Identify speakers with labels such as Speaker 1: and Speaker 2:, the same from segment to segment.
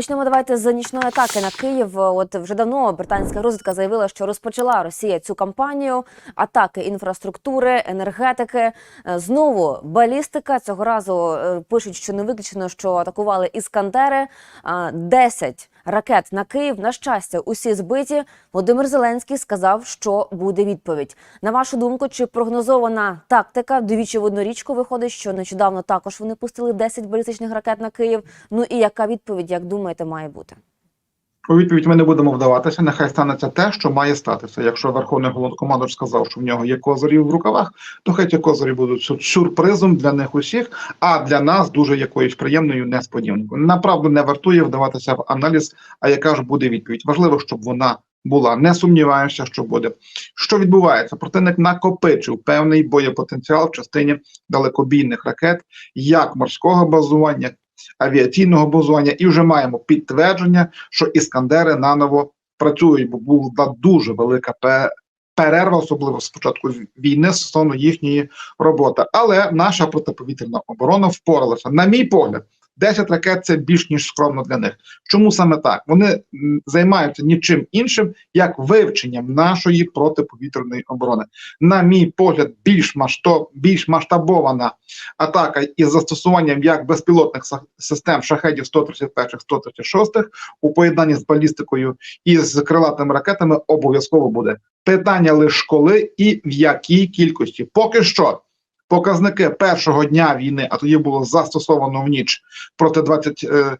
Speaker 1: Почнемо давайте з нічної атаки на Київ. От вже давно британська розвідка заявила, що розпочала Росія цю кампанію атаки інфраструктури, енергетики. Е, Знову балістика. Цього разу е, пишуть, що не виключено, що атакували іскандери. А, 10 ракет на Київ. На щастя, усі збиті. Володимир Зеленський сказав, що буде відповідь. На вашу думку, чи прогнозована тактика? Двічі в одну річку виходить, що нещодавно також вони пустили 10 балістичних ракет на Київ. Ну і яка відповідь, як думаєте, має бути?
Speaker 2: У відповідь ми не будемо вдаватися. Нехай станеться те, що має статися. Якщо верховний головнокомандуючий сказав, що в нього є козирі в рукавах, то хай ті козирі будуть сюрпризом для них усіх, а для нас дуже якоюсь приємною несподіванкою. Направду не вартує вдаватися в аналіз, а яка ж буде відповідь. Важливо, щоб вона була. Не сумніваюся, що буде. Що відбувається? Противник накопичив певний боєпотенціал в частині далекобійних ракет, як морського базування, авіаційного базування, і вже маємо підтвердження, що іскандери наново працюють, бо була дуже велика перерва, особливо з початку війни, стосовно їхньої роботи. Але наша протиповітряна оборона впоралася. На мій погляд, 10 ракет це більш ніж скромно для них. Чому саме так? Вони займаються нічим іншим, як вивченням нашої протиповітряної оборони. На мій погляд, більш масштаб, більш масштабована атака із застосуванням як безпілотних систем шахедів 131 136 у поєднанні з балістикою і з крилатими ракетами обов'язково буде. Питання лише коли і в якій кількості. Поки що показники першого дня війни, а тоді було застосовано в ніч проти 23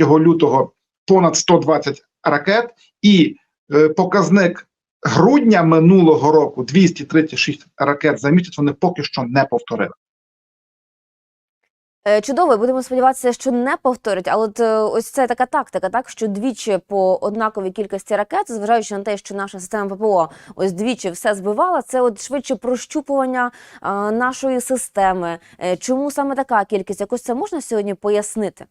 Speaker 2: лютого понад 120 ракет, і е, показник грудня минулого року 236 ракет за місяць. Вони поки що не повторили.
Speaker 1: Е, Чудово, будемо сподіватися, що не повторять. Але от е, ось це така тактика, так що двічі по однаковій кількості ракет, зважаючи на те, що наша система ППО ось двічі все збивала. Це от швидше прощупування а, нашої системи. Е, Чому саме така кількість? Якось це можна сьогодні пояснити?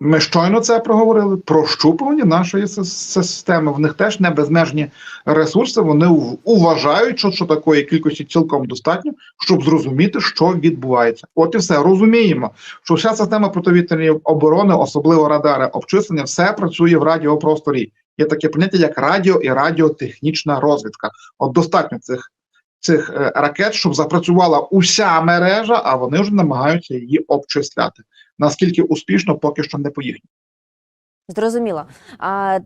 Speaker 2: Ми щойно це проговорили про щупування нашої системи. В них теж не безмежні ресурси. Вони вважають, що, що такої кількості цілком достатньо, щоб зрозуміти, що відбувається. От і все розуміємо, що вся система противітряної оборони, особливо радари, обчислення, все працює в радіопросторі. Є таке поняття, як радіо і радіотехнічна розвідка. От достатньо цих. Цих е, ракет, щоб запрацювала уся мережа, а вони вже намагаються її обчисляти. Наскільки успішно, поки що не по їхній.
Speaker 1: Зрозуміло.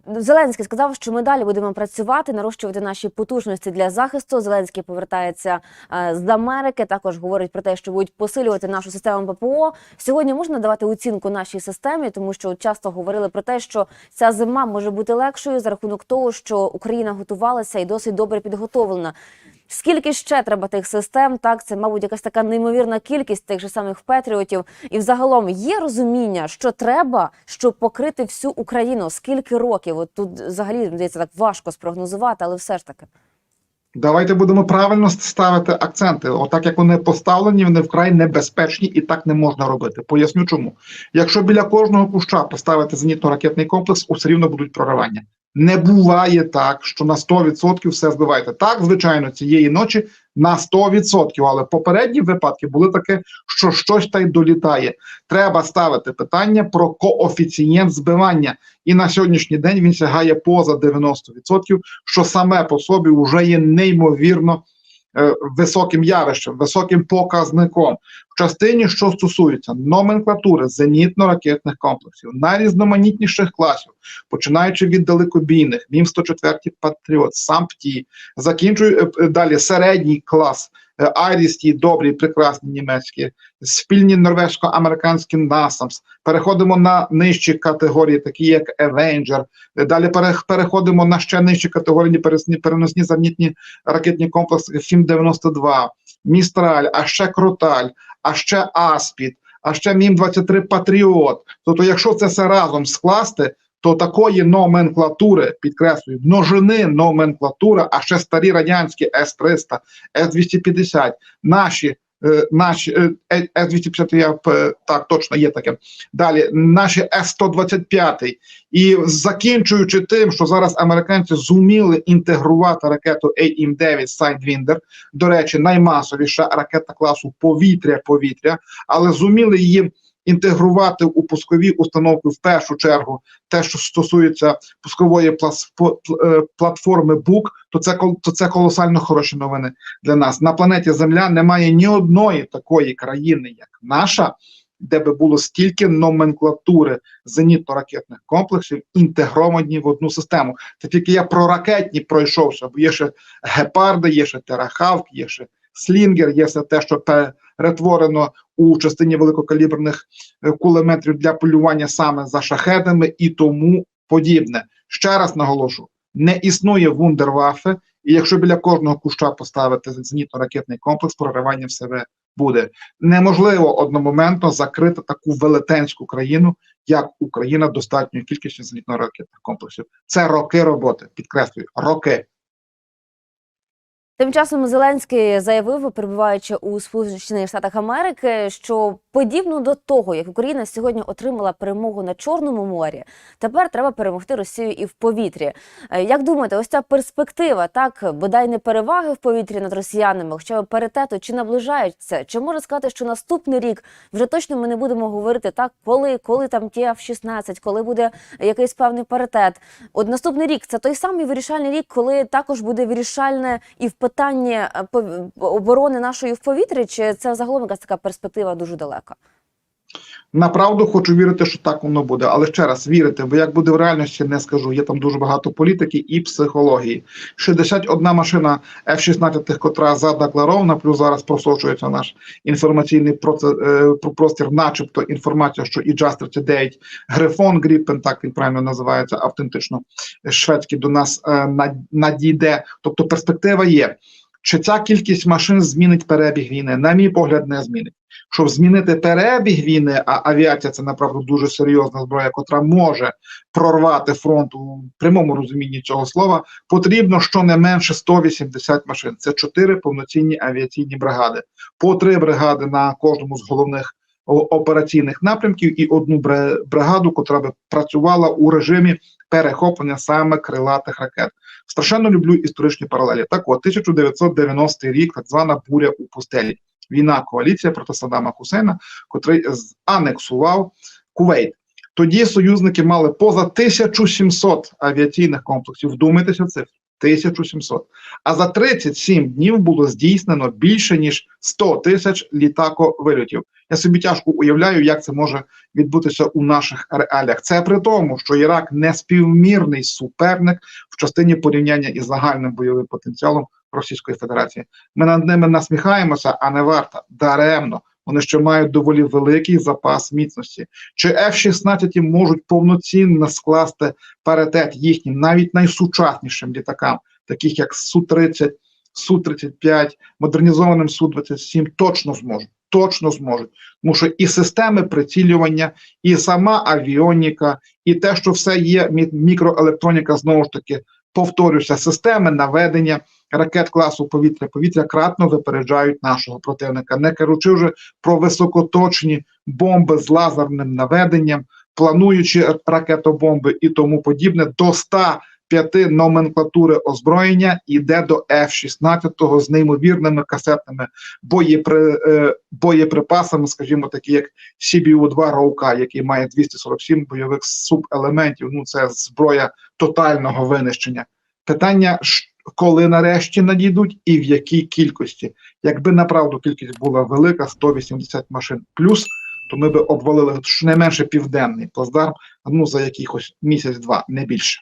Speaker 1: Зеленський сказав, що ми далі будемо працювати, нарощувати наші потужності для захисту. Зеленський повертається з Америки. Також говорить про те, що будуть посилювати нашу систему ППО. Сьогодні можна давати оцінку нашій системі, тому що часто говорили про те, що ця зима може бути легшою за рахунок того, що Україна готувалася і досить добре підготовлена. Скільки ще треба тих систем? Так, це, мабуть, якась така неймовірна кількість тих же самих патріотів. І взагалом є розуміння, що треба, щоб покрити всю Україну. Скільки років? От тут взагалі здається так важко спрогнозувати, але все ж таки.
Speaker 2: Давайте будемо правильно ставити акценти. Отак як вони поставлені, вони вкрай небезпечні і так не можна робити. Поясню чому. Якщо біля кожного куща поставити зенітно-ракетний комплекс, усе рівно будуть проривання. Не буває так, що на 100% все збиваєте. Так, звичайно, цієї ночі на 100%, але попередні випадки були таке, що щось та й долітає. Треба ставити питання про коефіцієнт збивання. І на сьогоднішній день він сягає поза 90%, що саме по собі вже є неймовірно високим явищем, високим показником. В частині, що стосується номенклатури зенітно-ракетних комплексів, найрізноманітніших класів, починаючи від далекобійних, мім 104 Патріот, САМПТІ, закінчую е, далі середній клас, е, Айрісті, добрі, прекрасні німецькі, спільні норвежсько-американські NASAMS, переходимо на нижчі категорії, такі як Avenger, Е, Далі переходимо на ще нижчі категорії переносні, переносні зенітні ракетні комплекси. ФІМ-92, Містраль, а ще Кроталь, а ще Аспід, а ще Мім-23 Патріот. Тобто, якщо це все разом скласти, то такої номенклатури, підкреслюю, множини номенклатури, а ще старі радянські С-300, С-250, наші е, наші е, е, С-250, я так точно є таке. Далі наші С-125. І закінчуючи тим, що зараз американці зуміли інтегрувати ракету AIM-9 Sidewinder, до речі, наймасовіша ракета класу повітря-повітря, але зуміли її інтегрувати у пускові установки в першу чергу те, що стосується пускової е, платформи БУК, то це то це колосально хороші новини для нас. На планеті Земля немає ні одної такої країни, як наша, де би було стільки номенклатури зенітно-ракетних комплексів інтегровані в одну систему. Це тільки я про ракетні пройшовся, бо є ще гепарди, є ще терахавк, є ще слінгер, є все те, що перетворено у частині великокаліберних е, кулеметрів для полювання саме за шахедами і тому подібне. Ще раз наголошу: не існує вундерваффе, і якщо біля кожного куща поставити зенітно-ракетний комплекс, проривання в себе буде. Неможливо одномоментно закрити таку велетенську країну, як Україна, достатньою кількістю зенітно-ракетних комплексів. Це роки роботи, підкреслюю, роки.
Speaker 1: Тим часом Зеленський заявив, перебуваючи у Сполучених Штатах Америки, що подібно до того, як Україна сьогодні отримала перемогу на Чорному морі, тепер треба перемогти Росію і в повітрі. Е, Як думаєте, ось ця перспектива, так бодай не переваги в повітрі над росіянами, хоча б паритету, чи наближають це? Чи можна сказати, що наступний рік вже точно ми не будемо говорити так, коли, коли там ті F-16, коли буде якийсь певний паритет? От наступний рік це той самий вирішальний рік, коли також буде вирішальне і в питанні е, оборони нашої в повітрі, чи це загалом якась така перспектива дуже далека?
Speaker 2: Направду хочу вірити, що так воно буде. Але ще раз вірити, бо як буде в реальності, не скажу. Є там дуже багато політики і психології. 61 машина F-16, котра задекларована, плюс зараз просочується наш інформаційний процес, е, про- простір, начебто інформація, що і Джаз 39 Грифон Гріппен, так він правильно називається, автентично шведський до нас е, надійде. Тобто перспектива є. Чи ця кількість машин змінить перебіг війни? На мій погляд, не змінить щоб змінити перебіг війни, а авіація це направду дуже серйозна зброя, котра може прорвати фронт у прямому розумінні цього слова, потрібно щонайменше 180 машин. Це чотири повноцінні авіаційні бригади, по три бригади на кожному з головних операційних напрямків і одну бригаду, котра би працювала у режимі перехоплення саме крилатих ракет. Страшенно люблю історичні паралелі. Так от, 1990 рік, так звана буря у пустелі війна коаліція проти Саддама Хусейна, котрий анексував Кувейт. Тоді союзники мали поза 1700 авіаційних комплексів. Вдумайтеся в цифру. 1700. А за 37 днів було здійснено більше ніж 100 тисяч літаковильотів. Я собі тяжко уявляю, як це може відбутися у наших реаліях. Це при тому, що Ірак не співмірний суперник в частині порівняння із загальним бойовим потенціалом Російської Федерації. Ми над ними насміхаємося, а не варто даремно. Вони ще мають доволі великий запас міцності. Чи F-16 можуть повноцінно скласти паритет їхнім навіть найсучаснішим літакам, таких як Су-30, Су-35, модернізованим Су-27, точно зможуть. Точно зможуть, тому що і системи прицілювання, і сама авіоніка, і те, що все є мікроелектроніка, знову ж таки повторюся, системи наведення ракет класу повітря-повітря кратно випереджають нашого противника, не кажучи вже про високоточні бомби з лазерним наведенням, плануючи ракетобомби і тому подібне, до 105 номенклатури озброєння іде до F-16 з неймовірними касетними боєпри, е, боєприпасами, скажімо, такі як CBU-2 Роука, який має 247 бойових субелементів. Ну це зброя тотального винищення. Питання, коли нарешті надійдуть і в якій кількості. Якби направду кількість була велика, 180 машин плюс, то ми би обвалили щонайменше південний плацдарм, ну за якихось місяць-два, не більше.